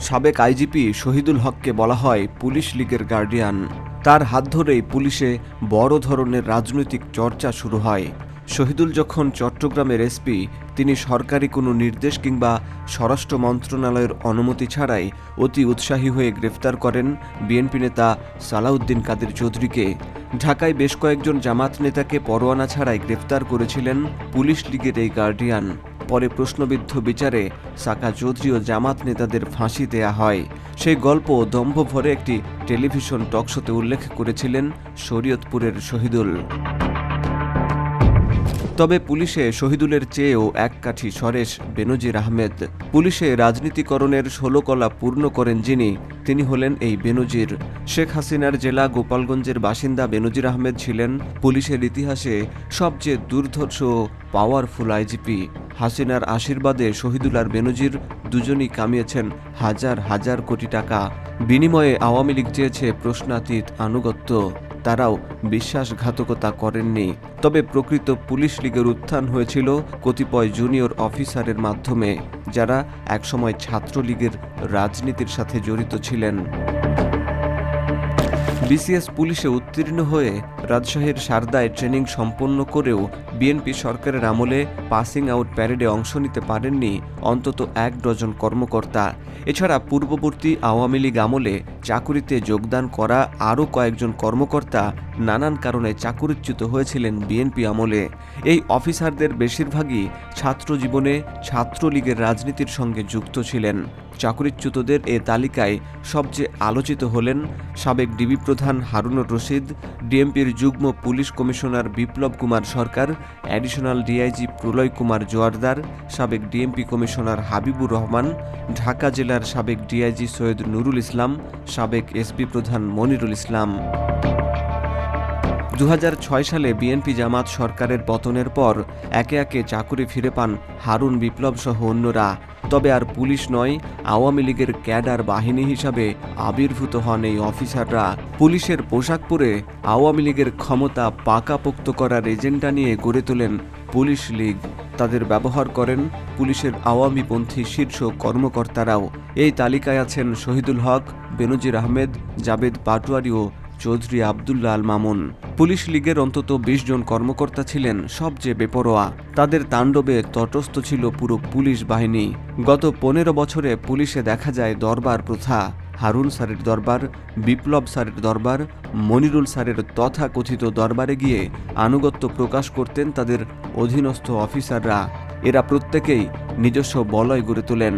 সাবেক আইজিপি শহীদুল হককে বলা হয় পুলিশ লীগের গার্ডিয়ান। তার হাত ধরেই পুলিশে বড় ধরনের রাজনৈতিক চর্চা শুরু হয়। শহীদুল যখন চট্টগ্রামের এসপি, তিনি সরকারি কোনো নির্দেশ কিংবা স্বরাষ্ট্র মন্ত্রণালয়ের অনুমতি ছাড়াই অতি উৎসাহী হয়ে গ্রেফতার করেন বিএনপি নেতা সালাউদ্দিন কাদের চৌধুরীকে। ঢাকায় বেশ কয়েকজন জামাত নেতাকে পরোয়ানা ছাড়াই গ্রেফতার করেছিলেন পুলিশ লীগের এই গার্ডিয়ান। পরে প্রশ্নবিদ্ধ বিচারে সাকা চৌধুরী ও জামাত নেতাদের ফাঁসি দেয়া হয়। সেই গল্প দম্ভ ভরে একটি টেলিভিশন টকশোতে উল্লেখ করেছিলেন শরীয়তপুরের শহীদুল। তবে পুলিশে শহীদুলের চেয়েও এক কাঠি সরেশ বেনজির আহমেদ। পুলিশে রাজনীতিকরণের ষোলো কলা পূর্ণ করেন যিনি, তিনি হলেন এই বেনজির। শেখ হাসিনার জেলা গোপালগঞ্জের বাসিন্দা বেনজির আহমেদ ছিলেন পুলিশের ইতিহাসে সবচেয়ে দুর্ধর্ষ পাওয়ারফুল আইজিপি। হাসিনার আশীর্বাদে শহীদুল আর বেনজির দুজনই কামিয়েছেন হাজার হাজার কোটি টাকা। বিনিময়ে আওয়ামী লীগ চেয়েছে প্রশ্নাতীত আনুগত্য। তারাও বিশ্বাসঘাতকতা করেননি। তবে প্রকৃত পুলিশ লীগের উত্থান হয়েছিল কতিপয় জুনিয়র অফিসারের মাধ্যমে, যারা একসময় ছাত্রলীগের রাজনীতির সাথে জড়িত ছিলেন। বিসিএস পুলিশে উত্তীর্ণ হয়ে রাজশাহীর সারদায় ট্রেনিং সম্পন্ন করেও বিএনপি সরকারের আমলে পাসিং আউট প্যারেডে অংশ নিতে পারেননি অন্তত এক ডজন কর্মকর্তা। এছাড়া পূর্ববর্তী আওয়ামী লীগ আমলে চাকুরিতে যোগদান করা আরও কয়েকজন কর্মকর্তা নানান কারণে চাকুরিচ্যুত হয়েছিলেন বিএনপি আমলে। এই অফিসারদের বেশিরভাগই ছাত্র জীবনে ছাত্রলীগের রাজনীতির সঙ্গে যুক্ত ছিলেন। চাকুরিচ্যুতদের এ তালিকায় সবচেয়ে আলোচিত হলেন সাবেক ডিবি প্রধান হারুনুর রশিদ, ডিএমপির যুগ্ম police commissioner Biplab Kumar Sarkar, additional DIG Pralay Kumar Joardar, সাবেক ডিএমপি কমিশনার হাবিবুর রহমান, ঢাকা জেলার সাবেক ডিআইজি সৈয়দ নুরুল ইসলাম, সাবেক এসপি প্রধান মনিরুল ইসলাম। দু হাজার ছয় সালে বিএনপি জামাত সরকারের পতনের পর একে একে চাকুরি ফিরে পান হারুন বিপ্লব সহ অন্যরা। তবে আর পুলিশ নয়, আওয়ামী লীগের ক্যাডার বাহিনী হিসাবে আবির্ভূত হন এই অফিসাররা। পুলিশের পোশাক পরে আওয়ামী লীগের ক্ষমতা পাকাপোক্ত করার এজেন্ডা নিয়ে গড়ে তোলেন পুলিশ লীগ। তাদের ব্যবহার করেন পুলিশের আওয়ামীপন্থী শীর্ষ কর্মকর্তারাও। এই তালিকায় আছেন শহীদুল হক, বেনজির আহমেদ জাবেদ পাটোয়ারি ও চৌধুরী আবদুল্লা আল মামুন। পুলিশ লীগের অন্তত বিশ জন কর্মকর্তা ছিলেন সবচেয়ে বেপরোয়া। তাদের তাণ্ডবে তটস্থ ছিল পুরো পুলিশ বাহিনী। গত পনেরো বছরে পুলিশে দেখা যায় দরবার প্রথা, হারুন স্যারের দরবার, বিপ্লব স্যারের দরবার, মনিরুল স্যারের তথাকথিত দরবারে গিয়ে আনুগত্য প্রকাশ করতেন তাদের অধীনস্থ অফিসাররা। এরা প্রত্যেকেই নিজস্ব বলয় গড়ে তোলেন।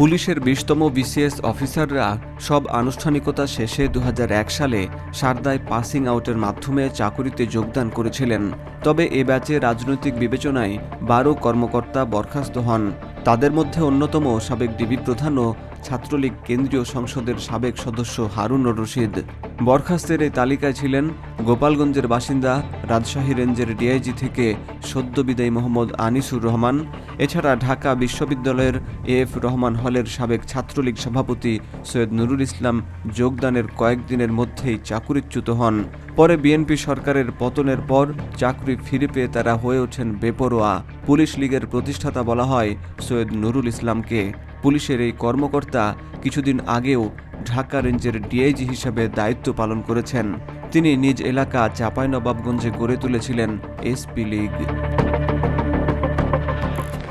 পুলিশের বিশতম বিসিএস অফিসাররা সব আনুষ্ঠানিকতা শেষে দু হাজার এক সালে সারদায় পাসিং আউটের মাধ্যমে চাকুরিতে যোগদান করেছিলেন। তবে এ ব্যাচে রাজনৈতিক বিবেচনায় বারো কর্মকর্তা বরখাস্ত হন। তাদের মধ্যে অন্যতম সাবেক ডিবি প্রধান ও ছাত্রলীগ কেন্দ্রীয় সংসদের সাবেক সদস্য হারুন রশিদ। বরখাস্তের এই তালিকায় ছিলেন গোপালগঞ্জের বাসিন্দা রাজশাহী রেঞ্জের ডিআইজি থেকে সদ্য বিদায়ী মোহাম্মদ আনিসুর রহমান এছাড়া ঢাকা বিশ্ববিদ্যালয়ের এফ রহমান হলের সাবেক ছাত্রলীগ সভাপতি সৈয়দ নুরুল ইসলাম যোগদানের কয়েকদিনের মধ্যেই চাকুরিচ্যুত হন। পরে বিএনপি সরকারের পতনের পর চাকরি ফিরে পেয়ে তারা হয়ে ওঠেন বেপরোয়া। পুলিশ লীগের প্রতিষ্ঠাতা বলা হয় সৈয়দ নুরুল ইসলামকে। পুলিশের এই কর্মকর্তা কিছুদিন আগেও ঢাকা রেঞ্জের ডিআইজি হিসাবে দায়িত্ব পালন করেছেন। তিনি নিজ এলাকা চাঁপাইনবাবগঞ্জে গড়ে তুলেছিলেন এসপি লীগ।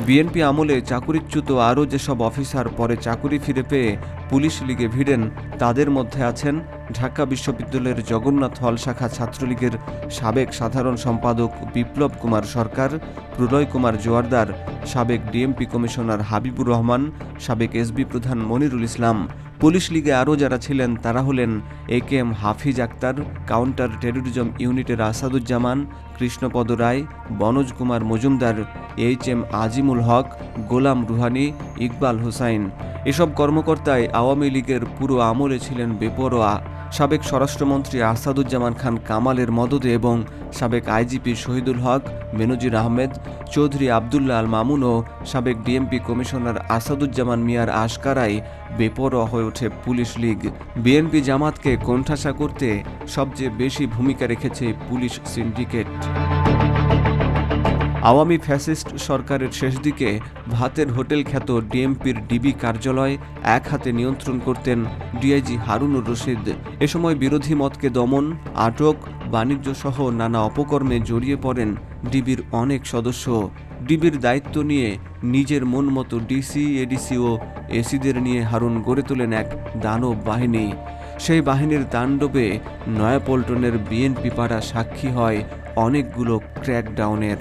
বিএনপি আমলে চাকুরিচ্যুত আরও যেসব অফিসার পরে চাকুরি ফিরে পেয়ে পুলিশ লিগে ভিড়েন, তাদের মধ্যে আছেন ঢাকা বিশ্ববিদ্যালয়ের জগন্নাথ হল শাখা ছাত্রলীগের সাবেক সাধারণ সম্পাদক বিপ্লব কুমার সরকার, প্রলয় কুমার জোয়ারদার, সাবেক ডিএমপি কমিশনার হাবিবুর রহমান, সাবেক এসবি প্রধান মনিরুল ইসলাম। পুলিশ লীগে আরও যারা ছিলেন তারা হলেন A K M Hafiz Akhtar, counter terrorism ইউনিটের আসাদুজ্জামান, কৃষ্ণপদ রায়, বনোজ কুমার মজুমদার, এইচ এম আজিমুল হক, গোলাম রুহানি, ইকবাল হোসাইন। এসব কর্মকর্তাই আওয়ামী লীগের পুরো আমলে ছিলেন বেপরোয়া। সাবেক স্বরাষ্ট্রমন্ত্রী আসাদুজ্জামান খান কামালের মদদে এবং সাবেক আইজিপি শহীদুল হক বেনজির আহমেদ, চৌধুরী আবদুল্লাহ আল মামুন ও সাবেক ডিএমপি কমিশনার আসাদুজ্জামান মিয়ার আশকারাই বেপরোয়া হয়ে ওঠে পুলিশ লীগ। বিএনপি জামাতকে কোণঠাসা করতে সবচেয়ে বেশি ভূমিকা রেখেছে পুলিশ সিন্ডিকেট। আওয়ামী ফ্যাসিস্ট সরকারের শেষ দিকে ভাতের হোটেল খ্যাত ডিএমপির ডিবি কার্যালয় এক হাতে নিয়ন্ত্রণ করতেন ডিআইজি হারুনুর রশিদ। এ সময় বিরোধী মতকে দমন, আটক, বাণিজ্য সহ নানা অপকর্মে জড়িয়ে পড়েন ডিবির অনেক সদস্য। ডিবির দায়িত্ব নিয়ে নিজের মন মতো ডিসি, এডিসি ও এসিদের নিয়ে হারুন গড়ে তোলেন এক দানব বাহিনী। সেই বাহিনীর তাণ্ডবে নয়াপল্টনের বিএনপি পাড়া সাক্ষী হয় অনেকগুলো ক্র্যাকডাউনের